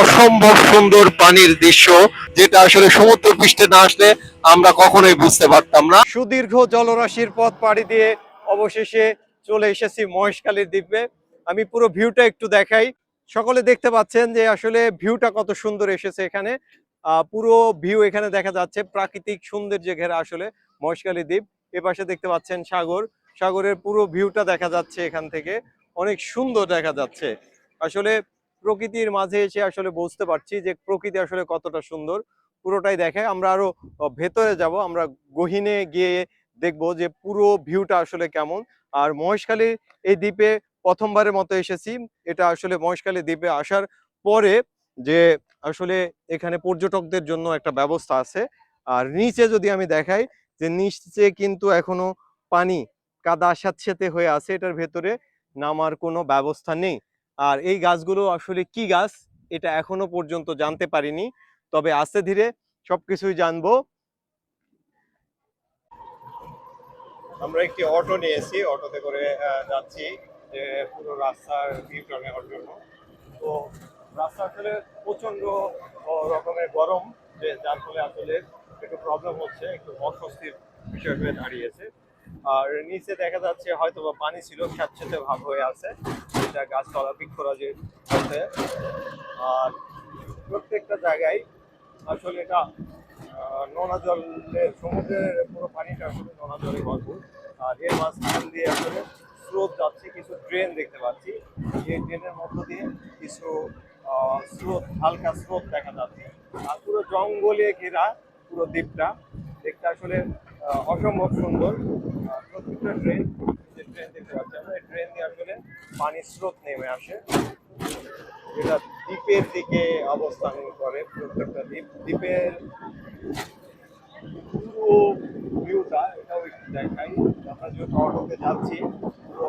অসম্ভব সুন্দর পানির দৃশ্য, যেটা আসলে সমুদ্র পৃষ্ঠে না আসলে আমরা কখনোই বুঝতে পারতাম না। সুদীর্ঘ জলরাশির পথ পাড়ি দিয়ে অবশেষে চলে এসেছি মহেশখালীর দ্বীপে আমি পুরো ভিউটা একটু দেখাই। সকলে দেখতে পাচ্ছেন যে আসলে ভিউটা কত সুন্দর এসেছে এখানে। পুরো ভিউ এখানে দেখা যাচ্ছে প্রাকৃতিক সৌন্দর্যে ঘেরা আসলে মহেশখালী দ্বীপ। এ পাশে দেখতে পাচ্ছেন সাগর। সাগরের পুরো ভিউটা দেখা যাচ্ছে এখান থেকে। অনেক সুন্দর দেখা যাচ্ছে। আসলে প্রকৃতির মাঝে এসে আসলে বুঝতে পারছি যে প্রকৃতি আসলে কতটা সুন্দর। পুরোটাই দেখায় আমরা আরও ভেতরে যাব, আমরা গহিনে গিয়ে দেখব যে পুরো ভিউটা আসলে কেমন। আর মহেশখালী এই দ্বীপে প্রথমবারের মতো এসেছি। এটা আসলে মহেশখালী দ্বীপে আসার পরে যে আসলে এখানে পর্যটকদের জন্য একটা ব্যবস্থা আছে। আর নিচে যদি আমি দেখাই যে নিচে কিন্তু এখনও পানি কাদা স্যাঁতসেঁতে হয়ে আছে এটার ভেতরে, নামার কোনো ব্যবস্থা নেই। আর এই গাছগুলো আসলে কি গাছ, এটা এখনও পর্যন্ত জানতে পারিনি। তবে আস্তে ধীরে সবকিছুই জানব। আমরা একটি অটো নিয়েছি, অটোতে করে যাচ্ছি যে পুরো রাস্তার ভিউটা নেওয়ার জন্য। তো রাস্তা আসলে প্রচণ্ড রকমের গরম, যে যার ফলে আসলে একটু প্রবলেম হচ্ছে, একটু অস্বস্তির বিষয় হয়ে দাঁড়িয়েছে। আর নিচে দেখা যাচ্ছে হয়তো বা পানি ছিল, স্যাঁতসেঁতে ভাব হয়ে আছে। যেটা গাছপালা বৃক্ষরাজি আছে আর প্রত্যেকটা জায়গায় আসলে এটা নোনা জলের সমুদ্রের পুরো পানিটা আসলে নোনা জলে ভরপুর। আর এর মাঝখান দিয়ে আসলে স্রোত যাচ্ছে, কিছু ট্রেন দেখতে পাচ্ছি। এই ট্রেনের মধ্য দিয়ে কিছু স্রোত, হালকা স্রোত দেখা যাচ্ছে। আর পুরো জঙ্গলে ঘেরা পুরো দ্বীপটা। দেখতে আসলে অসম্ভব সুন্দর। প্রত্যেকটা ট্রেন যে ট্রেন দেখতে পাচ্ছি আমরা, এই ট্রেন দিয়ে আসলে পানির স্রোত নেমে আসে। যেটা দ্বীপের দিকে অবস্থান করে, প্রত্যেকটা দ্বীপ। দ্বীপের পুরো ভিউটা এটাও একটু দেখাই। আমরা যেহেতু অটোতে যাচ্ছি পুরো